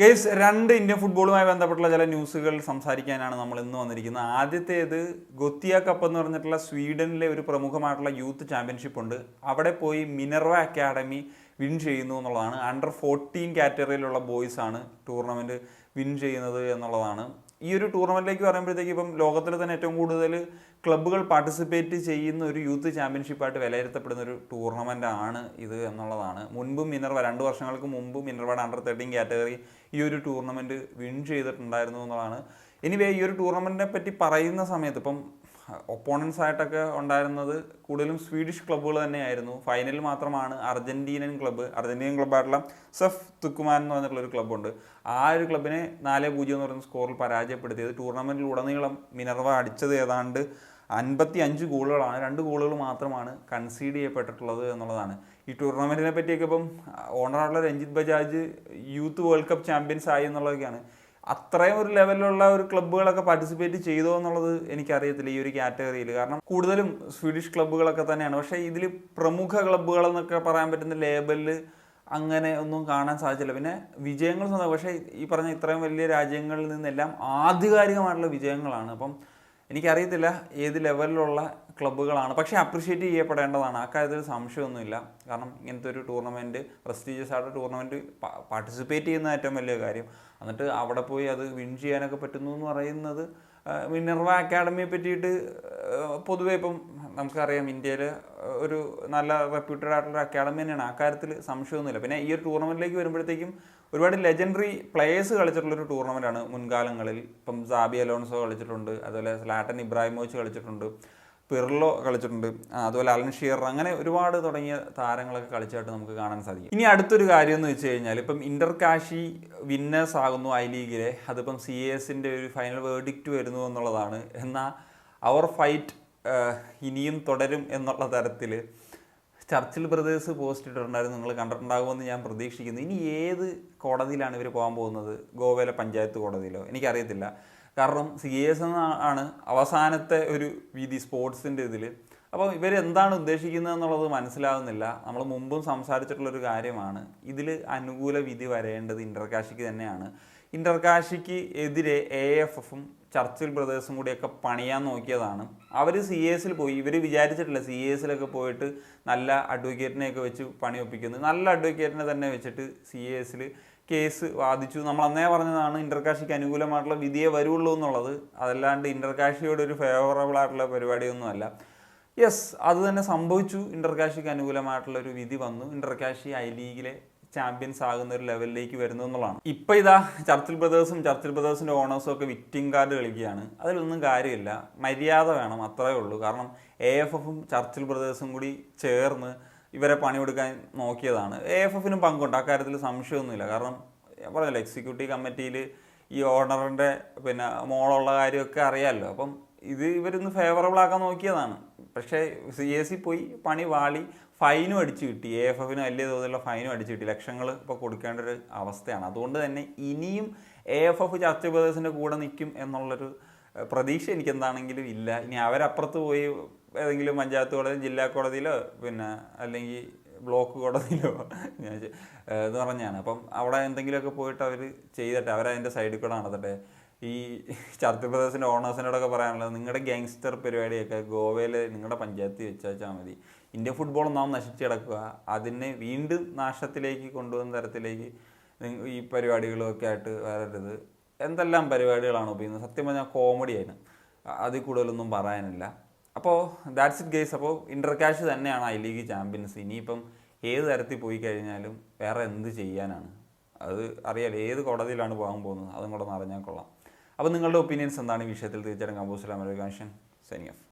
Guys രണ്ട് Indian ഫുട്ബോളുമായി ബന്ധപ്പെട്ടുള്ള ചില ന്യൂസുകൾ സംസാരിക്കാനാണ് നമ്മൾ ഇന്ന് വന്നിരിക്കുന്നത്. ആദ്യത്തേത് ഗൊത്തിയ കപ്പ് എന്ന് പറഞ്ഞിട്ടുള്ള സ്വീഡനിലെ ഒരു പ്രമുഖമായിട്ടുള്ള യൂത്ത് ചാമ്പ്യൻഷിപ്പ് ഉണ്ട്. അവിടെ പോയി മിനർവ അക്കാഡമി വിൻ ചെയ്യുന്നു എന്നുള്ളതാണ്. അണ്ടർ ഫോർട്ടീൻ കാറ്റഗറിയിലുള്ള ബോയ്സാണ് ടൂർണമെന്റ് വിൻ ചെയ്യുന്നത് എന്നുള്ളതാണ്. ഈ ഒരു ടൂർണമെന്റിലേക്ക് പറയുമ്പോഴത്തേക്ക് ഇപ്പം ലോകത്തിൽ തന്നെ ഏറ്റവും കൂടുതൽ ക്ലബ്ബുകൾ പാർട്ടിസിപ്പേറ്റ് ചെയ്യുന്ന ഒരു യൂത്ത് ചാമ്പ്യൻഷിപ്പായിട്ട് വിലയിരുത്തപ്പെടുന്ന ഒരു ടൂർണമെന്റ് ആണ് ഇത് എന്നുള്ളതാണ്. മുൻപും മിനർവ രണ്ട് വർഷങ്ങൾക്ക് മുമ്പും മിനർവയുടെ അണ്ടർ തേർട്ടീൻ കാറ്റഗറി ഈ ഒരു ടൂർണമെന്റ് വിൻ ചെയ്തിട്ടുണ്ടായിരുന്നു എന്നുള്ളതാണ്. എനിവേ ഈ ഒരു ടൂർണമെന്റിനെ പറ്റി പറയുന്ന സമയത്ത് ഇപ്പം ഒപ്പോണൻസ് ആയിട്ടൊക്കെ ഉണ്ടായിരുന്നത് കൂടുതലും സ്വീഡിഷ് ക്ലബ്ബുകൾ തന്നെയായിരുന്നു. ഫൈനലിൽ മാത്രമാണ് അർജന്റീനൻ ക്ലബ്ബ് അർജന്റീനൻ ക്ലബ്ബായിട്ടുള്ള സെഫ് തുക്കുമാൻ എന്ന് പറഞ്ഞിട്ടുള്ള ഒരു ക്ലബ്ബുണ്ട്. ആ ഒരു ക്ലബിനെ നാല് പൂജ്യം എന്ന് പറയുന്ന സ്കോറിൽ പരാജയപ്പെടുത്തിയത്. ടൂർണമെന്റിൽ ഉടനീളം മിനർവ അടിച്ചത് ഏതാണ്ട് അൻപത്തി അഞ്ച് ഗോളുകളാണ്. രണ്ട് ഗോളുകൾ മാത്രമാണ് കൺസീഡ് ചെയ്യപ്പെട്ടിട്ടുള്ളത് എന്നുള്ളതാണ്. ഈ ടൂർണമെന്റിനെ പറ്റിയൊക്കെ ഇപ്പം ഓണറായിട്ടുള്ള Ranjith Bajaj youth world cup champions ആയി എന്നുള്ളതൊക്കെയാണ്. അത്രയും ഒരു ലെവലിലുള്ള ഒരു ക്ലബ്ബുകളൊക്കെ പാർട്ടിസിപ്പേറ്റ് ചെയ്തോ എന്നുള്ളത് എനിക്കറിയത്തില്ല ഈ ഒരു കാറ്റഗറിയിൽ കാരണം കൂടുതലും സ്വീഡിഷ് ക്ലബ്ബുകളൊക്കെ തന്നെയാണ്. പക്ഷേ ഇതിൽ പ്രമുഖ ക്ലബ്ബുകൾ എന്നൊക്കെ പറയാൻ പറ്റുന്ന ലേബലിൽ അങ്ങനെ ഒന്നും കാണാൻ സാധിച്ചില്ല. പിന്നെ വിജയങ്ങൾ സ്വന്തം. പക്ഷേ ഈ പറഞ്ഞ ഇത്രയും വലിയ രാജ്യങ്ങളിൽ നിന്നെല്ലാം ആധികാരികമായിട്ടുള്ള വിജയങ്ങളാണ്. അപ്പം എനിക്കറിയത്തില്ല ഏത് ലെവലിലുള്ള ക്ലബ്ബുകളാണ്. പക്ഷേ അപ്രിഷ്യേറ്റ് ചെയ്യപ്പെടേണ്ടതാണ്. ആ കാര്യത്തിൽ സംശയമൊന്നുമില്ല. കാരണം ഇങ്ങനത്തെ ഒരു ടൂർണമെന്റ് പ്രസ്റ്റീജിയസ് ആയിട്ട് ടൂർണമെന്റ് പാർട്ടിസിപ്പേറ്റ് ചെയ്യുന്ന ഏറ്റവും വലിയ കാര്യം. എന്നിട്ട് അവിടെ പോയി അത് വിൻ ചെയ്യാനൊക്കെ പറ്റുന്നു എന്ന് പറയുന്നത് മിനർവ അക്കാഡമിയെ പറ്റിയിട്ട് പൊതുവേ ഇപ്പം നമുക്കറിയാം ഇന്ത്യയിൽ ഒരു നല്ല റെപ്യൂട്ടഡ് ആയിട്ടുള്ള അക്കാഡമി തന്നെയാണ്. ആ കാര്യത്തിൽ സംശയമൊന്നുമില്ല. പിന്നെ ഈ ഒരു ടൂർണമെന്റിലേക്ക് വരുമ്പോഴത്തേക്കും ഒരുപാട് ലെജൻഡറി പ്ലേയേഴ്സ് കളിച്ചിട്ടുള്ള ഒരു ടൂർണമെന്റാണ് മുൻകാലങ്ങളിൽ. ഇപ്പം സാബി അലോൺസോ കളിച്ചിട്ടുണ്ട് അതുപോലെ സ്ലാട്ടൻ ഇബ്രാഹിമോച്ച് കളിച്ചിട്ടുണ്ട്. പിർലോ കളിച്ചിട്ടുണ്ട്. അതുപോലെ അലൻ ഷിയർ അങ്ങനെ ഒരുപാട് തുടങ്ങിയ താരങ്ങളൊക്കെ കളിച്ചായിട്ട് നമുക്ക് കാണാൻ സാധിക്കും. ഇനി അടുത്തൊരു കാര്യം എന്ന് വെച്ച് കഴിഞ്ഞാൽ ഇപ്പം ഇന്റർ കാശി വിന്നേഴ്സ് ആകുന്നു ഐ ലീഗിലെ. അതിപ്പം സി എസിന്റെ ഒരു ഫൈനൽ വേർഡിക്റ്റ് വരുന്നു എന്നുള്ളതാണ്. എന്നാൽ അവർ ഫൈറ്റ് ഇനിയും തുടരും എന്നുള്ള തരത്തിൽ ചർച്ചിൽ ബ്രദേഴ്സ് പോസ്റ്റ് ഇട്ടിട്ടുണ്ടായിരുന്നു. നിങ്ങൾ കണ്ടിട്ടുണ്ടാകുമെന്ന് ഞാൻ പ്രതീക്ഷിക്കുന്നു. ഇനി ഏത് കോടതിയിലാണ് ഇവർ പോകാൻ പോകുന്നത്? ഗോവയിലെ പഞ്ചായത്ത് കോടതിയിലോ? എനിക്കറിയത്തില്ല. കാരണം സി എസ് ആണ് അവസാനത്തെ ഒരു വിധി സ്പോർട്സിന്റെ ഇതിൽ അപ്പോൾ ഇവർ എന്താണ് ഉദ്ദേശിക്കുന്നത് എന്നുള്ളത് മനസ്സിലാവുന്നില്ല. നമ്മൾ മുമ്പും സംസാരിച്ചിട്ടുള്ളൊരു കാര്യമാണ്. ഇതിൽ അനുകൂല വിധി വരേണ്ടത് ഇന്റർകാഷിക്ക് തന്നെയാണ്. ഇന്റർകാശിക്ക് എതിരെ എ എഫ് എഫും ചർച്ചിൽ ബ്രദേഴ്സും കൂടിയൊക്കെ പണിയാൻ നോക്കിയതാണ്. അവർ സി എസിൽ പോയി. ഇവർ വിചാരിച്ചിട്ടില്ല സി എസിലൊക്കെ പോയിട്ട് നല്ല അഡ്വക്കേറ്റിനെയൊക്കെ വെച്ച് പണി ഒപ്പിക്കുന്നത് നല്ല അഡ്വക്കേറ്റിനെ തന്നെ വെച്ചിട്ട് സി എസിൽ കേസ് വാദിച്ചു. നമ്മൾ അന്നേ പറഞ്ഞതാണ് ഇന്റർകാശിക്ക് അനുകൂലമായിട്ടുള്ള വിധിയെ വരുള്ളൂ എന്നുള്ളത്. അതല്ലാണ്ട് ഇന്റർകാശിയോട് ഒരു ഫേവറബിൾ ആയിട്ടുള്ള പരിപാടിയൊന്നുമല്ല. യെസ് അത് തന്നെ സംഭവിച്ചു. ഇന്റർകാശിക്ക് അനുകൂലമായിട്ടുള്ള ഒരു വിധി വന്നു. ഇന്റർകാശി ഐ ലീഗിലെ ചാമ്പ്യൻസ് ആകുന്ന ഒരു ലെവലിലേക്ക് വരുന്നു എന്നുള്ളതാണ്. ഇപ്പൊ ഇതാ ചർച്ചിൽ ബ്രദേഴ്സും ചർച്ചിൽ ബ്രദേഴ്സിന്റെ ഓണേഴ്സും ഒക്കെ വിറ്റിംഗ് കാർഡ് കളിക്കുകയാണ്. അതിലൊന്നും കാര്യമില്ല. മര്യാദ വേണം അത്രേ ഉള്ളൂ. കാരണം എ എഫ് എഫും ചർച്ചിൽ ബ്രദേഴ്സും കൂടി ചേർന്ന് ഇവരെ പണിയെടുക്കാൻ നോക്കിയതാണ്. എ എഫ് എഫിനും പങ്കുണ്ട്. അക്കാര്യത്തിൽ സംശയമൊന്നുമില്ല. കാരണം പറഞ്ഞല്ലോ എക്സിക്യൂട്ടീവ് കമ്മിറ്റിയിൽ ഈ ഓണറിന്റെ പിന്നെ മോളുള്ള കാര്യമൊക്കെ അറിയാമല്ലോ അപ്പം ഇത് ഇവരൊന്ന് ഫേവറബിൾ ആക്കാൻ നോക്കിയതാണ്. പക്ഷേ സി എസ് സി പോയി പണി വാളി ഫൈനും അടിച്ചു കിട്ടി. എ എഫ് എഫിന് വലിയ തോതിലുള്ള ഫൈനും അടിച്ചു കിട്ടി. ലക്ഷങ്ങൾ ഇപ്പോൾ കൊടുക്കേണ്ട ഒരു അവസ്ഥയാണ്. അതുകൊണ്ട് തന്നെ ഇനിയും എ എഫ് എഫ് ചർച്ച ബ്രദേഴ്സിന്റെ കൂടെ നിൽക്കും എന്നുള്ളൊരു പ്രതീക്ഷ എനിക്ക് എന്താണെങ്കിലും ഇല്ല. ഇനി അവരപ്പുറത്ത് പോയി ഏതെങ്കിലും പഞ്ചായത്ത് കോടതി ജില്ലാ കോടതിയിലോ പിന്നെ അല്ലെങ്കിൽ ബ്ലോക്ക് കോടതിയിലോ എന്ന് പറഞ്ഞാണ്. അപ്പം അവിടെ എന്തെങ്കിലുമൊക്കെ പോയിട്ട് അവർ ചെയ്തിട്ട്. അവരതിന്റെ സൈഡിൽ കൂടെ നടത്തട്ടെ. ഈ ചർച്ച ബ്രദേഴ്സിന്റെ ഓണേഴ്സിനോടൊക്കെ പറയാനുള്ളത് നിങ്ങളുടെ ഗാങ്സ്റ്റർ പരിപാടിയൊക്കെ ഗോവയിൽ നിങ്ങളുടെ പഞ്ചായത്തിൽ വെച്ചാൽ മതി. ഇന്ത്യൻ ഫുട്ബോൾ നാം നശിച്ചു കിടക്കുക. അതിനെ വീണ്ടും നാശത്തിലേക്ക് കൊണ്ടുവന്ന തരത്തിലേക്ക് ഈ പരിപാടികളൊക്കെ ആയിട്ട് വരരുത്. എന്തെല്ലാം പരിപാടികളാണ് ഉപയോഗിക്കുന്നത്? സത്യം പറഞ്ഞാൽ കോമഡിയാണ് അതിൽ കൂടുതലൊന്നും പറയാനില്ല. അപ്പോൾ ദാറ്റ്സ് ഇറ്റ് ഗെയ്സ് അപ്പോൾ ഇന്റർ ക്യാഷ് തന്നെയാണ് ഐ ലീഗ് ചാമ്പ്യൻസ് ഇനിയിപ്പം ഏത് തരത്തിൽ പോയി കഴിഞ്ഞാലും വേറെ എന്ത് ചെയ്യാനാണ്? അത് അറിയാലോ. ഏത് കോടതിയിലാണ് പോകാൻ പോകുന്നത്? അതും കൂടെ അറിഞ്ഞാൽ കൊള്ളാം. അപ്പോൾ നിങ്ങളുടെ ഒപ്പീനിയൻസ് എന്താണ് ഈ വിഷയത്തിൽ? തീർച്ചയായിട്ടും കമ്പോസ് അമേരിക്കൻ സൈനിങ്